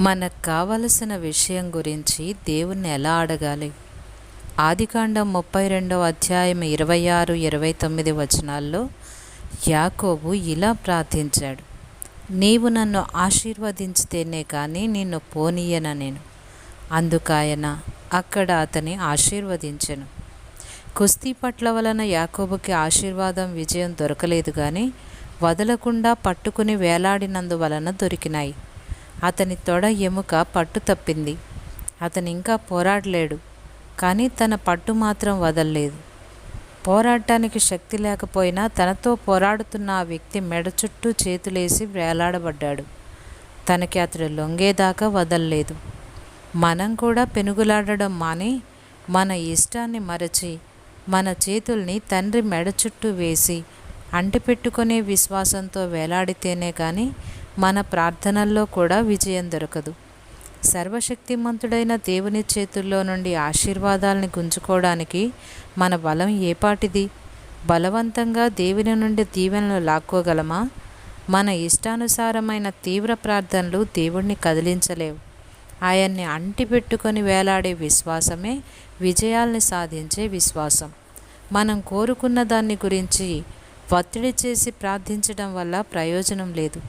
మనకు కావలసిన విషయం గురించి దేవుణ్ణి ఎలా అడగాలి? ఆదికాండం ముప్పై రెండవ అధ్యాయం ఇరవై ఆరు ఇరవై తొమ్మిది వచనాల్లో యాకోబు ఇలా ప్రార్థించాడు నీవు నన్ను ఆశీర్వదించితేనే కానీ నిన్ను పోనీయన నేను. అందుకాయన అక్కడ అతని ఆశీర్వదించెను. కుస్తీ పట్ల వలన యాకోబుకి ఆశీర్వాదం విజయం దొరకలేదు కానీ వదలకుండా పట్టుకుని వేలాడినందువలన దొరికినాయి. అతని తొడ ఎముక పట్టు తప్పింది. అతను ఇంకా పోరాడలేడు కానీ తన పట్టు మాత్రం వదల్లేదు. పోరాడటానికి శక్తి లేకపోయినా తనతో పోరాడుతున్న ఆ వ్యక్తి మెడ చుట్టూ చేతులేసి వేలాడబడ్డాడు. తనకి అతడు లొంగేదాకా వదల్లేదు. మనం కూడా పెనుగులాడడం మాని మన ఇష్టాన్ని మరచి మన చేతుల్ని తండ్రి మెడ చుట్టూ వేసి అంటిపెట్టుకునే విశ్వాసంతో వేలాడితేనే కానీ మన ప్రార్థనల్లో కూడా విజయం దొరకదు. సర్వశక్తిమంతుడైన దేవుని చేతుల్లో నుండి ఆశీర్వాదాలని గుంజుకోవడానికి మన బలం ఏపాటిది బలవంతంగా దేవుని నుండి దీవెనలు లాక్కోగలమా? మన ఇష్టానుసారమైన తీవ్ర ప్రార్థనలు దేవుణ్ణి కదిలించలేవు. ఆయన్ని అంటిపెట్టుకొని వేలాడే విశ్వాసమే విజయాల్ని సాధించే విశ్వాసం. మనం కోరుకున్న దాన్ని గురించి ఒత్తిడి చేసి ప్రార్థించడం వల్ల ప్రయోజనం లేదు.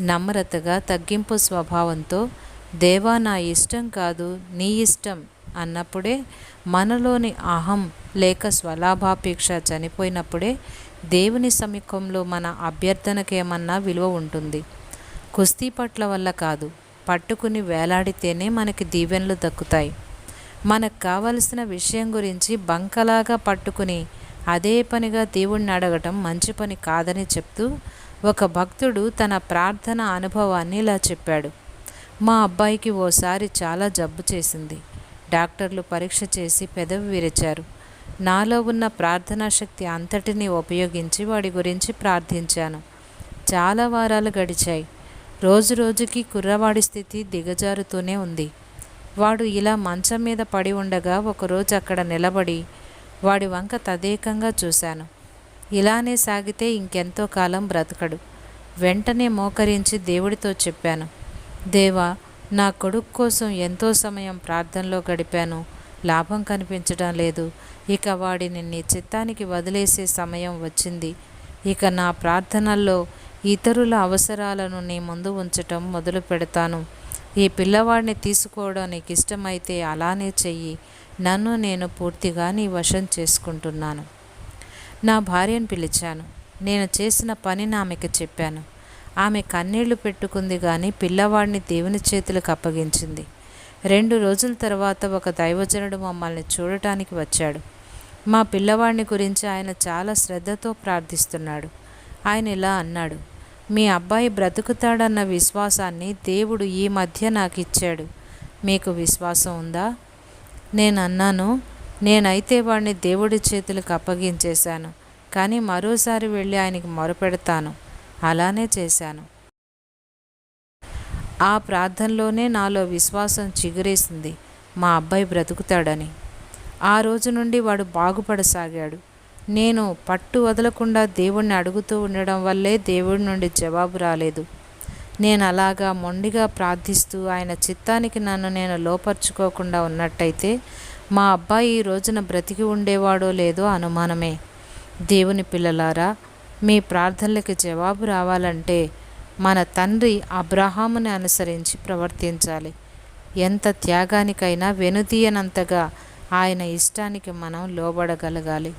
నమ్రతగా తగ్గింపు స్వభావంతో దేవా నా ఇష్టం కాదు నీ ఇష్టం అన్నప్పుడే మనలోని అహం లేక స్వలాభాపేక్ష చనిపోయినప్పుడే దేవుని సమీపంలో మన అభ్యర్థనకేమన్నా విలువ ఉంటుంది. కుస్తీ పట్ల వల్ల కాదు పట్టుకుని వేలాడితేనే మనకి దీవెనలు దక్కుతాయి. మనకు కావలసిన విషయం గురించి బంకలాగా పట్టుకుని అదే పనిగా దేవుణ్ణి అడగటం మంచి పని కాదని చెప్తూ ఒక భక్తుడు తన ప్రార్థన అనుభవాన్ని ఇలా చెప్పాడు. మా అబ్బాయికి ఓసారి చాలా జబ్బు చేసింది. డాక్టర్లు పరీక్ష చేసి పెదవి విరిచారు. నాలో ఉన్న ప్రార్థనా శక్తి అంతటినీ ఉపయోగించి వాడి గురించి ప్రార్థించాను. చాలా వారాలు గడిచాయి. రోజు రోజుకి కుర్రవాడి స్థితి దిగజారుతూనే ఉంది. వాడు ఇలా మంచం మీద పడి ఉండగా ఒకరోజు అక్కడ నిలబడి వాడి వంక తదేకంగా చూశాను. ఇలానే సాగితే ఇంకెంతో కాలం బ్రతకడు. వెంటనే మోకరించి దేవుడితో చెప్పాను దేవా నా కొడుకు కోసం ఎంతో సమయం ప్రార్థనలో గడిపాను. లాభం కనిపించడం లేదు. ఇక వాడిని నీ చిత్తానికి వదిలేసే సమయం వచ్చింది. ఇక నా ప్రార్థనల్లో ఇతరుల అవసరాలను నీ ముందు ఉంచటం మొదలు పెడతాను. ఈ పిల్లవాడిని తీసుకోవడం నీకు ఇష్టమైతే అలానే చెయ్యి. నన్ను నేను పూర్తిగా నీ వశం చేసుకుంటున్నాను. నా భార్యను పిలిచాను. నేను చేసిన పనిని ఆమెకు చెప్పాను. ఆమె కన్నీళ్ళు పెట్టుకుంది కానీ పిల్లవాడిని దేవుని చేతులకు అప్పగించింది. రెండు రోజుల తర్వాత ఒక దైవజనుడు మమ్మల్ని చూడటానికి వచ్చాడు. మా పిల్లవాడిని గురించి ఆయన చాలా శ్రద్ధతో ప్రార్థిస్తున్నాడు. ఆయన ఇలా అన్నాడు మీ అబ్బాయి బ్రతుకుతాడన్న విశ్వాసాన్ని దేవుడు ఈ మధ్య నాకు ఇచ్చాడు. మీకు విశ్వాసం ఉందా? నేను అన్నాను నేనైతే వాడిని దేవుడి చేతులకు అప్పగించేశాను కానీ మరోసారి వెళ్ళి ఆయనకి మొరపెడతాను. అలానే చేశాను. ఆ ప్రార్థనలోనే నాలో విశ్వాసం చిగురేసింది. మా అబ్బాయి బ్రతుకుతాడని. ఆ రోజు నుండి వాడు బాగుపడసాగాడు. నేను పట్టు వదలకుండా దేవుణ్ణి అడుగుతూ ఉండడం వల్లే దేవుడి నుండి జవాబు రాలేదు. నేను అలాగా మొండిగా ప్రార్థిస్తూ ఆయన చిత్తానికి నన్ను నేను లోపరుచుకోకుండా ఉన్నట్టయితే మా అబ్బాయి ఈ రోజున బ్రతికి ఉండేవాడో లేదో అనుమానమే. దేవుని పిల్లలారా మీ ప్రార్థనలకు జవాబు రావాలంటే మన తండ్రి అబ్రహాముని అనుసరించి ప్రవర్తించాలి. ఎంత త్యాగానికైనా వెనుదీయనంతగా ఆయన ఇష్టానికి మనం లోబడగలగాలి.